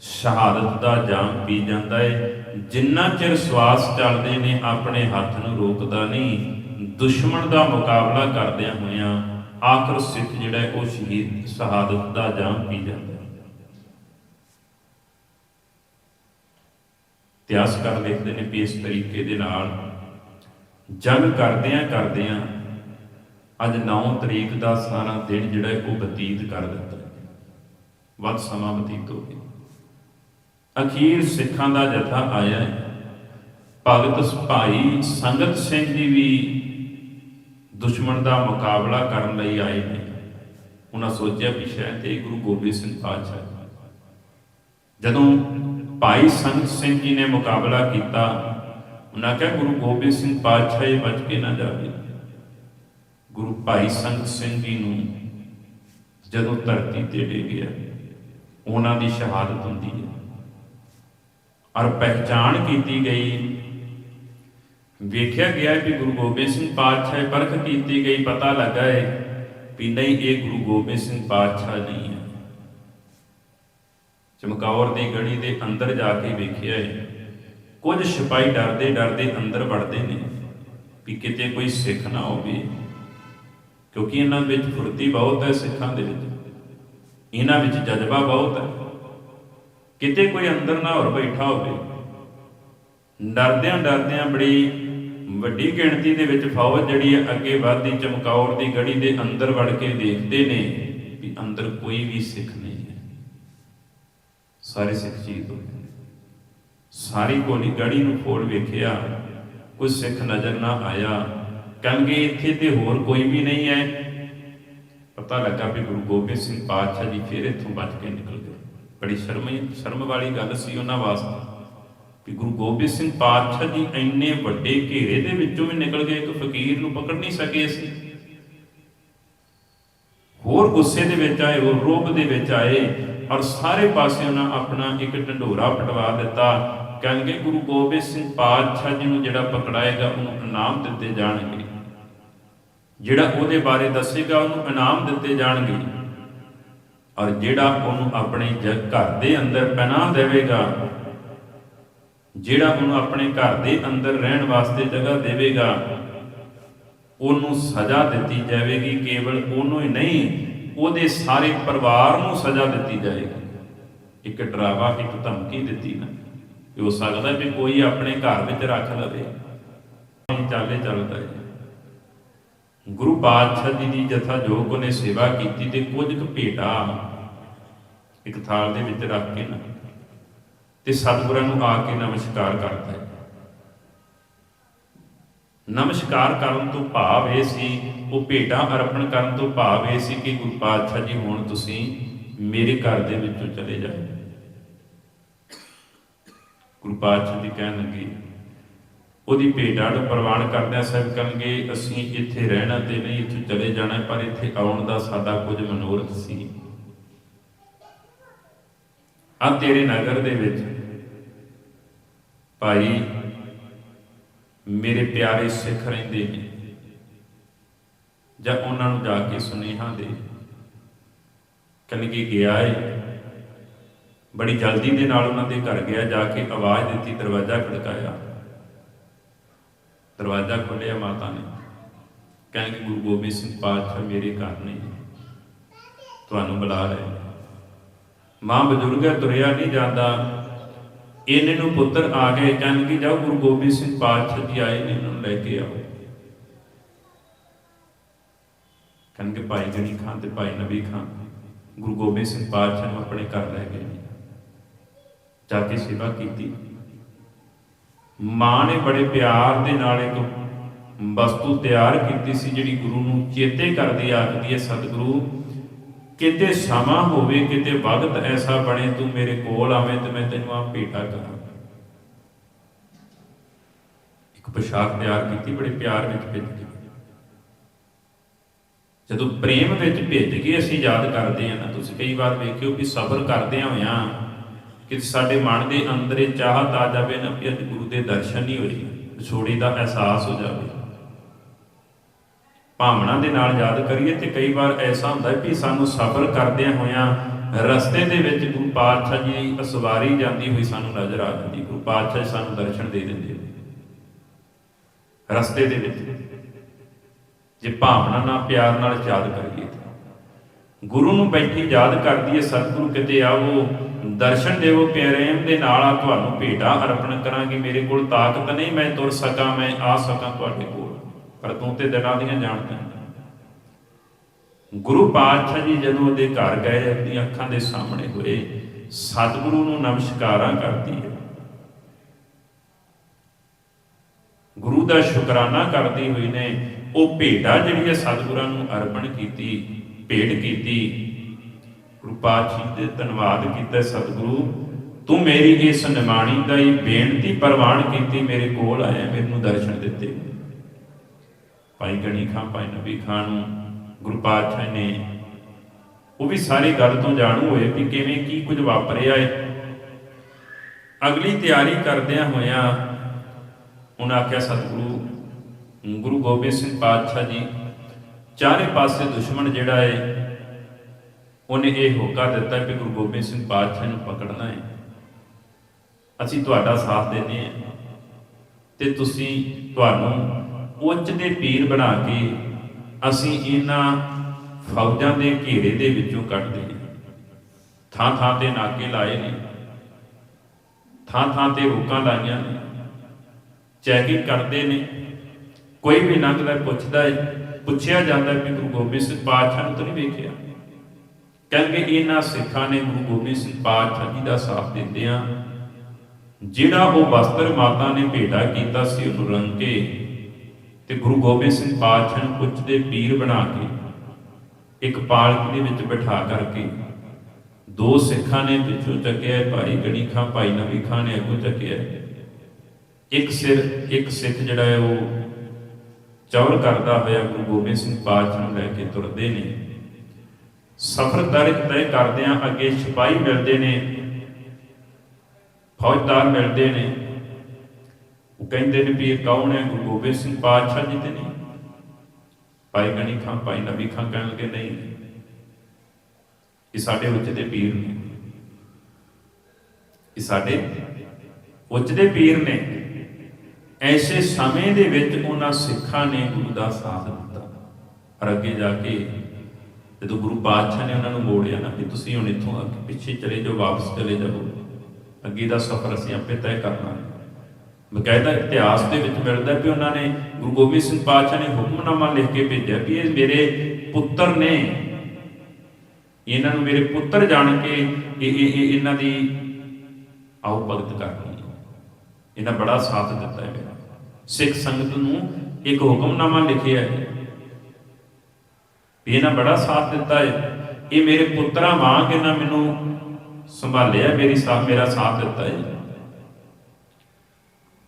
ਸ਼ਹਾਦਤ ਦਾ ਜਾਮ ਪੀ ਜਾਂਦਾ ਹੈ। ਜਿੰਨਾ ਚਿਰ ਸਵਾਸ ਚੱਲਦੇ ਨੇ, ਆਪਣੇ ਹੱਥ ਨੂੰ ਰੋਕਦਾ ਨਹੀਂ। ਦੁਸ਼ਮਣ ਦਾ ਮੁਕਾਬਲਾ ਕਰਦਿਆਂ ਹੋਇਆਂ ਆਖਰ ਸਿੱਖ ਜਿਹੜਾ ਹੈ, ਉਹ ਸ਼ਹੀਦ ਸ਼ਹਾਦਤ ਦਾ ਜਾਮ ਪੀ ਜਾਂਦਾ ਹੈ। ਇਤਿਹਾਸਕਾਰ ਲਿਖਦੇ ਨੇ ਵੀ ਇਸ ਤਰੀਕੇ ਦੇ ਨਾਲ ਜੰਗ ਕਰਦਿਆਂ ਕਰਦਿਆਂ ਅੱਜ 9 ਤਰੀਕ ਦਾ ਸਾਰਾ ਦਿਨ ਜਿਹੜਾ ਹੈ, ਉਹ ਬਤੀਤ ਕਰ ਦਿੱਤਾ ਵੱਧ ਸਮਾਂ ਬਤੀਤ ਹੋ ਗਿਆ। ਅਖੀਰ ਸਿੱਖਾਂ ਦਾ ਜਥਾ ਆਇਆ ਹੈ। ਭਗਤ ਭਾਈ ਸੰਗਤ ਸਿੰਘ ਜੀ ਵੀ ਦੁਸ਼ਮਣ ਦਾ ਮੁਕਾਬਲਾ ਕਰਨ ਲਈ ਆਏ ਨੇ। ਉਹਨਾਂ ਸੋਚਿਆ ਵੀ ਸ਼ਾਇਦ ਇਹ ਗੁਰੂ ਗੋਬਿੰਦ ਸਿੰਘ ਪਾਤਸ਼ਾਹ ਜਦੋਂ ਭਾਈ ਸੰਤ ਸਿੰਘ ਜੀ ਨੇ ਮੁਕਾਬਲਾ ਕੀਤਾ, ਉਹਨਾਂ ਕਿਹਾ, ਗੁਰੂ ਗੋਬਿੰਦ ਸਿੰਘ ਪਾਤਸ਼ਾਹ, ਇਹ ਬਚ ਕੇ ਨਾ ਜਾਵੇ। ਗੁਰੂ ਭਾਈ ਸੰਤ ਸਿੰਘ ਜੀ ਨੂੰ ਜਦੋਂ ਧਰਤੀ ਤੇ ਡੇ ਗਿਆ, ਉਹਨਾਂ ਦੀ ਸ਼ਹਾਦਤ ਹੁੰਦੀ ਹੈ। ਔਰ ਪਹਿਚਾਣ ਕੀਤੀ ਗਈ ਵੇਖਿਆ ਗਿਆ ਕਿ ਗੁਰੂ ਗੋਬਿੰਦ ਸਿੰਘ ਪਾਤਸ਼ਾਹ ਪਰਖ ਕੀਤੀ ਗਈ, ਪਤਾ ਲੱਗਾ ਹੈ ਵੀ ਨਹੀਂ, ਇਹ ਗੁਰੂ ਗੋਬਿੰਦ ਸਿੰਘ ਪਾਤਸ਼ਾਹ ਨਹੀਂ ਹੈ। ਚਮਕੌਰ ਦੀ ਗੜੀ ਦੇ ਅੰਦਰ ਜਾ ਕੇ ਵੇਖਿਆ ਹੈ, ਕੁਝ ਸਿਪਾਹੀ ਡਰਦੇ ਡਰਦੇ ਅੰਦਰ ਵੜਦੇ ਨੇ ਵੀ ਕਿਤੇ ਕੋਈ ਸਿੱਖ ਨਾ ਹੋਵੇ, ਕਿਉਂਕਿ ਇਹਨਾਂ ਵਿੱਚ ਫੁਰਤੀ ਬਹੁਤ ਹੈ ਸਿੱਖਾਂ ਦੇ ਵਿੱਚ। ਇਹਨਾਂ ਵਿੱਚ ਜਜ਼ਬਾ ਬਹੁਤ ਹੈ। ਕਿਤੇ ਕੋਈ ਅੰਦਰ ਨਾ ਹੋਰ ਬੈਠਾ ਹੋਵੇ ਡਰਦਿਆਂ ਡਰਦਿਆਂ ਬੜੀ ਵੱਡੀ ਗਿਣਤੀ ਦੇ ਵਿੱਚ ਫੌਜ ਜਿਹੜੀ ਹੈ ਅੱਗੇ ਵਧਦੀ, ਚਮਕੌਰ ਦੀ ਗੜੀ ਦੇ ਅੰਦਰ ਵੜ ਕੇ ਦੇਖਦੇ ਨੇ ਵੀ ਅੰਦਰ ਕੋਈ ਵੀ ਸਿੱਖ ਨਹੀਂ ਹੈ। ਸਾਰੇ ਸਿੱਖ ਚੀਤ ਹੋ ਗਏ ਸਾਰੀ ਕੋਲੀ ਗੜੀ ਨੂੰ ਫੋੜ ਵੇਖਿਆ, ਕੋਈ ਸਿੱਖ ਨਜ਼ਰ ਨਾ ਆਇਆ। ਕਹਿੰਗੇ ਇੱਥੇ ਤੇ ਹੋਰ ਕੋਈ ਵੀ ਨਹੀਂ ਹੈ। ਪਤਾ ਲੱਗਾ ਵੀ ਗੁਰੂ ਗੋਬਿੰਦ ਸਿੰਘ ਪਾਤਸ਼ਾਹ ਜੀ ਫਿਰ ਇੱਥੋਂ ਬਚ ਕੇ ਨਿਕਲ ਗਏ। ਬੜੀ ਸ਼ਰਮ ਸ਼ਰਮ ਵਾਲੀ ਗੱਲ ਸੀ ਉਹਨਾਂ ਵਾਸਤੇ। ਕਿ ਗੁਰੂ ਗੋਬਿੰਦ ਸਿੰਘ ਪਾਤਸ਼ਾਹ ਜੀ ਇੰਨੇ ਵੱਡੇ ਘੇਰੇ ਦੇ ਵਿੱਚੋਂ ਵੀ ਨਿਕਲ ਗਏ ਇੱਕ ਫਕੀਰ ਨੂੰ ਪਕੜ ਨਹੀਂ ਸਕੇ ਸੀ ਹੋਰ ਗੁੱਸੇ ਦੇ ਵਿੱਚ ਆਏ, ਹੋਰ ਰੋਬ ਦੇ ਵਿੱਚ ਆਏ, ਔਰ ਸਾਰੇ ਪਾਸੇ ਉਹਨਾਂ ਆਪਣਾ ਇੱਕ ਢੰਡੋਰਾ ਪਟਵਾ ਦਿੱਤਾ। ਕਹਿੰਗੇ ਗੁਰੂ ਗੋਬਿੰਦ ਸਿੰਘ ਪਾਤਸ਼ਾਹ ਜੀ ਨੂੰ ਜਿਹੜਾ ਪਕੜਾਏਗਾ, ਉਹਨੂੰ ਇਨਾਮ ਦਿੱਤੇ ਜਾਣਗੇ। ਜਿਹੜਾ ਉਹਦੇ ਬਾਰੇ ਦੱਸੇਗਾ, ਉਹਨੂੰ ਇਨਾਮ ਦਿੱਤੇ ਜਾਣਗੇ। ਔਰ ਜਿਹੜਾ ਉਹਨੂੰ ਆਪਣੇ ਜ- ਘਰ ਦੇ ਅੰਦਰ ਪਨਾਹ ਦੇਵੇਗਾ ਜਿਹੜਾ ਉਹਨੂੰ ਆਪਣੇ ਘਰ ਦੇ ਅੰਦਰ ਰਹਿਣ ਵਾਸਤੇ ਜਗ੍ਹਾ ਦੇਵੇਗਾ, ਉਹਨੂੰ ਸਜ਼ਾ ਦਿੱਤੀ ਜਾਵੇਗੀ, ਕੇਵਲ ਉਹਨੂੰ ਹੀ ਨਹੀਂ, ਉਹਦੇ ਸਾਰੇ ਪਰਿਵਾਰ ਨੂੰ ਸਜ਼ਾ ਦਿੱਤੀ ਜਾਏਗੀ। ਇੱਕ ਡਰਾਵਾ, ਇੱਕ ਧਮਕੀ ਦਿੱਤੀ ਨਾ। ਇਹ ਹੋ ਸਕਦਾ ਵੀ ਕੋਈ ਆਪਣੇ ਘਰ ਵਿੱਚ ਰੱਖ ਲਵੇ। ਚਾਲੇ ਚੱਲਦਾ ਹੈ। ਗੁਰੂ ਪਾਤਸ਼ਾਹ ਜੀ ਦੀ ਜਥਾ ਜੋਗ ਉਹਨੇ ਸੇਵਾ ਕੀਤੀ ਤੇ ਕੁਝ ਕੁ ਭੇਟਾ ਇੱਕ ਥਾਲ ਦੇ ਵਿੱਚ ਰੱਖ ਕੇ ਨਾ। ਤੇ ਸਤਿਗੁਰਾਂ ਨੂੰ ਆ ਕੇ ਨਮਸਕਾਰ ਕਰਦਾ ਹੈ। ਨਮਸਕਾਰ ਕਰਨ ਤੋਂ ਭਾਵ ਇਹ ਸੀ, ਉਹ ਭੇਟਾਂ ਅਰਪਣ ਕਰਨ ਤੋਂ ਭਾਵ ਇਹ ਸੀ ਕਿ ਗੁਰੂ ਪਾਤਸ਼ਾਹ ਜੀ, ਹੁਣ ਤੁਸੀਂ ਮੇਰੇ ਘਰ ਦੇ ਵਿੱਚੋਂ ਚਲੇ ਜਾਓ। ਗੁਰੂ ਪਾਤਸ਼ਾਹ ਜੀ ਕਹਿਣ ਲੱਗੇ, ਉਹਦੀ ਭੇਟਾਂ ਨੂੰ ਪ੍ਰਵਾਨ ਕਰਦਿਆਂ ਸਭ ਕਰਨਗੇ ਅਸੀਂ ਇੱਥੇ ਰਹਿਣਾ ਤੇ ਨਹੀਂ, ਇੱਥੇ ਚਲੇ ਜਾਣਾ, ਪਰ ਇੱਥੇ ਆਉਣ ਦਾ ਸਾਡਾ ਕੁਝ ਮਨੋਰਥ ਸੀ। ਆ ਤੇਰੇ ਨਗਰ ਦੇ ਵਿੱਚ ਭਾਈ ਮੇਰੇ ਪਿਆਰੇ ਸਿੱਖ ਰਹਿੰਦੇ ਨੇ ਜਾਂ ਉਹਨਾਂ ਨੂੰ ਜਾ ਕੇ ਸੁਨੇਹਾ ਦੇ। ਕਨਕੀ ਗਿਆ ਏ। ਬੜੀ ਜਲਦੀ ਦੇ ਨਾਲ ਉਹਨਾਂ ਦੇ ਘਰ ਗਿਆ, ਜਾ ਕੇ ਆਵਾਜ਼ ਦਿੱਤੀ, ਦਰਵਾਜ਼ਾ ਖੜਕਾਇਆ। ਦਰਵਾਜ਼ਾ ਖੋਲ੍ਹਿਆ ਮਾਤਾ ਨੇ। ਕਹਿੰਦੇ ਗੁਰੂ ਗੋਬਿੰਦ ਸਿੰਘ ਪਾਤਸ਼ਾਹ ਮੇਰੇ ਘਰ ਨੇ ਤੁਹਾਨੂੰ ਬੁਲਾ ਰਹੇ ਮਾਂ ਬਜ਼ੁਰਗ ਹੈ, ਤੁਰਿਆ ਨਹੀਂ ਜਾਂਦਾ। ਇਹਨੇ ਨੂੰ ਪੁੱਤਰ ਆ ਗਏ ਕਹਿੰਦੇ ਕਿ ਜਾਓ ਗੁਰੂ ਗੋਬਿੰਦ ਸਿੰਘ ਪਾਤਸ਼ਾਹ ਜੀ ਆਏ ਨੇ, ਇਹਨਾਂ ਨੂੰ ਲੈ ਕੇ ਆਓ। ਕਹਿੰਦੇ ਕਿ ਭਾਈ ਗਣੀ ਖਾਨ ਤੇ ਭਾਈ ਨਬੀ ਖਾਨ ਗੁਰੂ ਗੋਬਿੰਦ ਸਿੰਘ ਪਾਤਸ਼ਾਹ ਨੂੰ ਆਪਣੇ ਘਰ ਲੈ ਗਏ ਨੇ। ਜਾ ਕੇ ਸੇਵਾ ਕੀਤੀ। ਮਾਂ ਨੇ ਬੜੇ ਪਿਆਰ ਦੇ ਨਾਲ ਇੱਕ ਵਸਤੂ ਤਿਆਰ ਕੀਤੀ ਸੀ, ਜਿਹੜੀ ਗੁਰੂ ਨੂੰ ਚੇਤੇ ਕਰਦੀ ਆਖਦੀ ਹੈ, ਸਤਿਗੁਰੂ ਕਿਤੇ ਸਮਾਂ ਹੋਵੇ, ਕਿਤੇ ਵਕਤ ਐਸਾ ਬਣੇ, ਤੂੰ ਮੇਰੇ ਕੋਲ ਆਵੇਂ ਤੇ ਮੈਂ ਤੈਨੂੰ ਆ ਭੇਟਾ ਕਰਾਂ। ਇੱਕ ਪੋਸ਼ਾਕ ਤਿਆਰ ਕੀਤੀ, ਬੜੇ ਪਿਆਰ ਵਿੱਚ ਭੇਜ। ਕੇ ਜਦੋਂ ਪ੍ਰੇਮ ਵਿੱਚ ਭੇਜ ਕੇ ਅਸੀਂ ਯਾਦ ਕਰਦੇ ਹਾਂ ਨਾ ਤੁਸੀਂ ਕਈ ਵਾਰ ਵੇਖਿਓ ਵੀ ਸਬਰ ਕਰਦੇ ਹੋਇਆ ਕਿ ਸਾਡੇ ਮਨ ਦੇ ਅੰਦਰ ਇਹ ਚਾਹਤ ਆ ਜਾਵੇ ਨਾ ਕਿ ਅੱਜ ਗੁਰੂ ਦੇ ਦਰਸ਼ਨ ਨਹੀਂ ਹੋਏ ਵਿਛੋੜੀ ਦਾ ਅਹਿਸਾਸ ਹੋ ਜਾਵੇ। ਭਾਵਨਾ ਦੇ ਨਾਲ ਯਾਦ ਕਰੀਏ ਤੇ ਕਈ ਵਾਰ ਐਸਾ ਹੁੰਦਾ ਹੈ ਕਿ ਸਾਨੂੰ ਸਫ਼ਰ ਕਰਦਿਆਂ ਹੋਇਆਂ ਰਸਤੇ ਦੇ ਵਿੱਚ ਗੁਰੂ ਪਾਤਸ਼ਾਹ ਜੀ ਅਸਵਾਰੀ ਜਾਂਦੀ ਹੋਈ ਸਾਨੂੰ ਨਜ਼ਰ ਆ ਜਾਂਦੀ, ਗੁਰੂ ਪਾਤਸ਼ਾਹ ਜੀ ਸਾਨੂੰ ਦਰਸ਼ਨ ਦੇ ਦਿੰਦੇ ਰਸਤੇ ਦੇ ਵਿੱਚ। ਜੇ ਭਾਵਨਾ ਨਾਲ, ਪਿਆਰ ਨਾਲ ਯਾਦ ਕਰੀਏ ਗੁਰੂ ਨੂੰ ਬੈਠੀ ਯਾਦ ਕਰਦੀ ਹੈ, ਸਤਿਗੁਰੂ ਕਿਤੇ ਆਵੋ ਦਰਸ਼ਨ ਦੇਵੋ, ਪਿਆਰੇਮ ਦੇ ਨਾਲ ਆ, ਤੁਹਾਨੂੰ ਭੇਟਾ ਅਰਪਣ ਕਰਾਂਗੇ। ਮੇਰੇ ਕੋਲ ਤਾਕਤ ਨਹੀਂ, ਮੈਂ ਤੁਰ ਸਕਾਂ, ਮੈਂ ਆ ਸਕਾਂ ਤੁਹਾਡੇ ਕੋਲ। ਪਰ ਤੂੰ ਤੇ ਦਿਨਾਂ ਦੀਆਂ ਜਾਣਦਾ ਗੁਰੂ ਪਾਤਸ਼ਾਹ ਜੀ ਜਦੋਂ ਉਹਦੇ ਘਰ ਗਏ ਆਪਣੀ ਅੱਖਾਂ ਦੇ ਸਾਹਮਣੇ ਹੋਏ, ਸਤਿਗੁਰੂ ਨੂੰ ਨਮਸਕਾਰਾਂ ਕਰਦੀ ਹੈ ਗੁਰੂ ਦਾ ਸ਼ੁਕਰਾਨਾ ਕਰਦੀ ਹੋਈ ਨੇ ਉਹ ਭੇਟਾ ਜਿਹੜੀ ਹੈ ਸਤਿਗੁਰਾਂ ਨੂੰ ਅਰਪਣ ਕੀਤੀ, ਭੇਟ ਕੀਤੀ। ਗੁਰੂ ਪਾਤਸ਼ਾਹ ਦੇ ਧੰਨਵਾਦ ਕੀਤਾ, ਸਤਿਗੁਰੂ, ਤੂੰ ਮੇਰੀ ਇਸ ਨਿਮਾਣੀ ਦਾ ਹੀ ਬੇਨਤੀ ਪ੍ਰਵਾਨ ਕੀਤੀ, ਮੇਰੇ ਕੋਲ ਆਇਆ, ਮੈਨੂੰ ਦਰਸ਼ਨ ਦਿੱਤੇ। ਭਾਈ ਗਣੀ ਖਾਂ, ਭਾਈ ਨਬੀ ਖਾਂ ਨੂੰ, ਗੁਰੂ ਪਾਤਸ਼ਾਹ ਨੇ ਉਹ ਵੀ ਸਾਰੀ ਗੱਲ ਤੋਂ ਜਾਣੂ ਹੋਏ ਵੀ ਕਿਵੇਂ ਕੀ ਕੁਝ ਵਾਪਰਿਆ ਹੈ ਅਗਲੀ ਤਿਆਰੀ ਕਰਦਿਆਂ ਹੋਇਆਂ ਉਹਨਾਂ ਆਖਿਆ, ਸਤਿਗੁਰੂ, ਗੁਰੂ ਗੋਬਿੰਦ ਸਿੰਘ ਪਾਤਸ਼ਾਹ ਜੀ, ਚਾਰੇ ਪਾਸੇ ਦੁਸ਼ਮਣ ਜਿਹੜਾ ਹੈ ਉਹਨੇ ਇਹ ਹੋਕਾ ਦਿੱਤਾ ਕਿ ਗੁਰੂ ਗੋਬਿੰਦ ਸਿੰਘ ਪਾਤਸ਼ਾਹ ਨੂੰ ਪਕੜਨਾ ਹੈ ਅਸੀਂ ਤੁਹਾਡਾ ਸਾਥ ਦਿੰਦੇ ਹਾਂ ਤੇ ਤੁਸੀਂ ਤੁਹਾਨੂੰ ਉੱਚ ਦੇ ਪੀਰ ਬਣਾ ਕੇ ਅਸੀਂ ਇਹਨਾਂ ਫੌਜਾਂ ਦੇ ਘੇਰੇ ਦੇ ਵਿੱਚੋਂ ਕੱਢਦੇ ਹਾਂ ਥਾਂ ਥਾਂ ਤੇ ਨਾਕੇ ਲਾਏ ਨੇ। ਥਾਂ ਥਾਂ ਤੇ ਰੋਕਾਂ ਲਾਈਆਂ ਨੇ। ਚੈਕਿੰਗ ਕਰਦੇ ਨੇ। ਕੋਈ ਵੀ ਲੰਘਦਾ ਪੁੱਛਦਾ ਹੈ, ਪੁੱਛਿਆ ਜਾਂਦਾ ਵੀ ਗੁਰੂ ਗੋਬਿੰਦ ਸਿੰਘ ਪਾਤਸ਼ਾਹ ਨੂੰ ਤਾਂ ਨਹੀਂ ਵੇਖਿਆ। ਕਹਿੰਦੇ ਇਹਨਾਂ ਸਿੱਖਾਂ ਨੇ ਗੁਰੂ ਗੋਬਿੰਦ ਸਿੰਘ ਪਾਤਸ਼ਾਹ ਜੀ ਦਾ ਸਾਥ ਦਿੰਦੇ ਆ ਜਿਹੜਾ ਉਹ ਵਸਤਰ ਮਾਤਾ ਨੇ ਭੇਟਾ ਕੀਤਾ ਸੀ, ਉਹਨੂੰ ਰੰਗ ਕੇ ਤੇ ਗੁਰੂ ਗੋਬਿੰਦ ਸਿੰਘ ਪਾਤਸ਼ਾਹ ਨੂੰ ਪੁੱਛ ਦੇ ਪੀਰ ਬਣਾ ਕੇ ਇੱਕ ਪਾਲਕ ਦੇ ਵਿੱਚ ਬਿਠਾ ਕਰਕੇ ਦੋ ਸਿੱਖਾਂ ਨੇ ਪਿੱਛੋਂ ਚੱਕਿਆ, ਭਾਈ ਗਣੀ ਖਾਂ, ਭਾਈ ਨਵੀ ਖਾਂ ਨੇ ਅੱਗੋਂ ਚੱਕਿਆ। ਇੱਕ ਸਿਰ, ਇੱਕ ਸਿੱਖ ਜਿਹੜਾ ਹੈ ਉਹ ਚੌਰ ਕਰਦਾ ਹੋਇਆ ਗੁਰੂ ਗੋਬਿੰਦ ਸਿੰਘ ਪਾਤਸ਼ਾਹ ਨੂੰ ਲੈ ਕੇ ਤੁਰਦੇ ਨੇ। ਸਫ਼ਰ ਤਰ ਤੈਅ ਕਰਦਿਆਂ ਅੱਗੇ ਸਿਪਾਹੀ ਮਿਲਦੇ ਨੇ, ਫੌਜਦਾਰ ਮਿਲਦੇ ਨੇ ਉਹ ਕਹਿੰਦੇ ਨੇ ਵੀ ਇਹ ਕੌਣ ਹੈ? ਗੁਰੂ ਗੋਬਿੰਦ ਸਿੰਘ ਪਾਤਸ਼ਾਹ ਜੀ ਤੇ ਨਹੀਂ। ਭਾਈ ਗਣੀ ਖਾਂ, ਭਾਈ ਨਬੀ ਖਾਂ ਕਹਿਣ ਲੱਗੇ, ਨਹੀਂ। ਇਹ ਸਾਡੇ ਉੱਚ ਦੇ ਪੀਰ ਨੇ। ਇਹ ਸਾਡੇ ਉੱਚ ਦੇ ਪੀਰ ਨੇ। ਐਸੇ ਸਮੇਂ ਦੇ ਵਿੱਚ ਉਹਨਾਂ ਸਿੱਖਾਂ ਨੇ ਗੁਰੂ ਦਾ ਸਾਥ ਦਿੱਤਾ। ਪਰ ਅੱਗੇ ਜਾ ਕੇ ਜਦੋਂ ਗੁਰੂ ਪਾਤਸ਼ਾਹ ਨੇ ਉਹਨਾਂ ਨੂੰ ਮੋੜਿਆ ਨਾ ਕਿ ਤੁਸੀਂ ਹੁਣ ਇੱਥੋਂ ਅੱਗੇ ਪਿੱਛੇ ਚਲੇ ਜਾਓ, ਵਾਪਸ ਚਲੇ ਜਾਓ। ਅੱਗੇ ਦਾ ਸਫ਼ਰ ਅਸੀਂ ਆਪੇ ਤੈਅ ਕਰਨਾ ਹੈ। ਬਕਾਇਦਾ ਇਤਿਹਾਸ ਦੇ ਵਿੱਚ ਮਿਲਦਾ ਵੀ ਉਹਨਾਂ ਨੇ ਗੁਰੂ ਗੋਬਿੰਦ ਸਿੰਘ ਪਾਤਸ਼ਾਹ ਨੇ ਹੁਕਮਨਾਮਾ ਲਿਖ ਕੇ ਭੇਜਿਆ ਵੀ ਇਹ ਮੇਰੇ ਪੁੱਤਰ ਨੇ। ਇਹਨਾਂ ਨੂੰ ਮੇਰੇ ਪੁੱਤਰ ਜਾਣ ਕੇ ਇਹ ਇਹ ਇਹਨਾਂ ਦੀ ਆਓ ਭਗਤ ਕਰਨੀ ਇਹਨਾਂ ਬੜਾ ਸਾਥ ਦਿੱਤਾ ਹੈ ਮੇਰਾ। ਸਿੱਖ ਸੰਗਤ ਨੂੰ ਇੱਕ ਹੁਕਮਨਾਮਾ ਲਿਖਿਆ ਹੈ ਇਹਨਾਂ ਬੜਾ ਸਾਥ ਦਿੱਤਾ ਹੈ। ਇਹ ਮੇਰੇ ਪੁੱਤਰਾਂ ਵਾਂਗ ਇਹਨਾਂ ਮੈਨੂੰ ਸੰਭਾਲਿਆ, ਮੇਰੀ ਸਾਥ ਮੇਰਾ ਸਾਥ ਦਿੱਤਾ ਹੈ।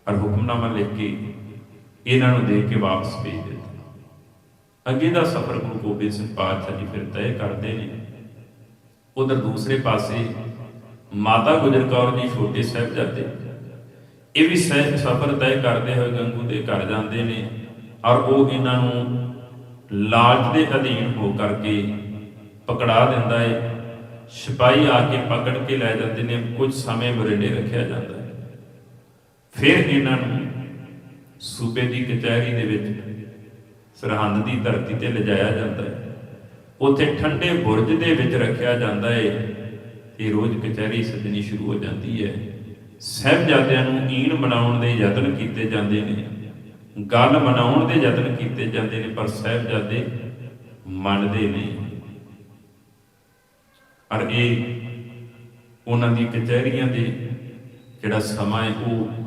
ਔਰ ਹੁਕਮਨਾਮਾ ਲਿਖ ਕੇ ਇਹਨਾਂ ਨੂੰ ਦੇ ਕੇ ਵਾਪਸ ਭੇਜ ਦਿੱਤਾ। ਅੱਗੇ ਦਾ ਸਫ਼ਰ ਗੁਰੂ ਗੋਬਿੰਦ ਸਿੰਘ ਪਾਤਸ਼ਾਹ ਜੀ ਫਿਰ ਤੈਅ ਕਰਦੇ ਨੇ। ਉਧਰ ਦੂਸਰੇ ਪਾਸੇ ਮਾਤਾ ਗੁਜਰ ਕੌਰ ਜੀ ਛੋਟੇ ਸਾਹਿਬਜ਼ਾਦੇ, ਇਹ ਵੀ ਸਹਿ ਸਫ਼ਰ ਤੈਅ ਕਰਦੇ ਹੋਏ ਗੰਗੂ ਦੇ ਘਰ ਜਾਂਦੇ ਨੇ ਔਰ ਉਹ ਇਹਨਾਂ ਨੂੰ ਲਾਲਚ ਦੇ ਅਧੀਨ ਹੋ ਕਰਕੇ ਪਕੜਾ ਦਿੰਦਾ ਹੈ ਸਿਪਾਹੀ ਆ ਕੇ ਪਕੜ ਕੇ ਲੈ ਜਾਂਦੇ ਨੇ, ਕੁਝ ਸਮੇਂ ਬਰੇਡੇ ਰੱਖਿਆ ਜਾਂਦਾ ਹੈ ਫਿਰ ਇਹਨਾਂ ਨੂੰ ਸੂਬੇ ਦੀ ਕਚਹਿਰੀ ਦੇ ਵਿੱਚ ਸਰਹੰਦ ਦੀ ਧਰਤੀ ਤੇ ਲਿਜਾਇਆ ਜਾਂਦਾ ਹੈ। ਉੱਥੇ ਠੰਡੇ ਬੁਰਜ ਦੇ ਵਿੱਚ ਰੱਖਿਆ ਜਾਂਦਾ ਹੈ ਇਹ ਰੋਜ਼ ਕਚਹਿਰੀ ਸੱਜਣੀ ਸ਼ੁਰੂ ਹੋ ਜਾਂਦੀ ਹੈ। ਸਹਿਬਜ਼ਾਦਿਆਂ ਨੂੰ ਈਣ ਬਣਾਉਣ ਦੇ ਯਤਨ ਕੀਤੇ ਜਾਂਦੇ ਨੇ, ਗੱਲ ਮਨਾਉਣ ਦੇ ਯਤਨ ਕੀਤੇ ਜਾਂਦੇ ਨੇ, ਪਰ ਸਹਿਬਜ਼ਾਦੇ ਮੰਨਦੇ ਨਹੀਂ ਪਰ ਇਹ ਉਹਨਾਂ ਦੀ ਕਚਹਿਰੀਆਂ ਦੇ ਜਿਹੜਾ ਸਮਾਂ ਹੈ, ਉਹ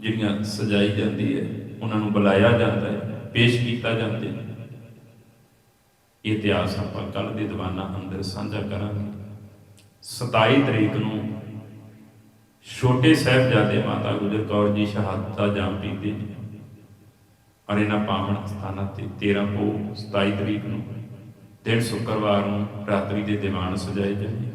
ਜਿਹੜੀਆਂ ਸਜਾਈ ਜਾਂਦੀ ਹੈ, ਉਹਨਾਂ ਨੂੰ ਬੁਲਾਇਆ ਜਾਂਦਾ ਹੈ, ਪੇਸ਼ ਕੀਤਾ ਜਾਂਦਾ ਨੇ ਇਤਿਹਾਸ ਆਪਾਂ ਕੱਲ ਦੇ ਦੀਵਾਨਾਂ ਅੰਦਰ ਸਾਂਝਾ ਕਰਾਂਗੇ। 27 ਤਰੀਕ ਨੂੰ ਛੋਟੇ ਸਾਹਿਬਜ਼ਾਦੇ ਮਾਤਾ ਗੁਜਰ ਕੌਰ ਜੀ ਸ਼ਹਾਦਤ ਜਾਮ ਪੀਂਦੇ ਨੇ। ਔਰ ਇਹਨਾਂ ਪਾਵਨ ਸਥਾਨਾਂ ਤੇ 13 ਪੋ 27 ਤਰੀਕ ਨੂੰ, ਦਿਨ ਸ਼ੁੱਕਰਵਾਰ ਨੂੰ ਰਾਤਰੀ ਦੇ ਦੀਵਾਨ ਸਜਾਏ ਜਾਂਦੇ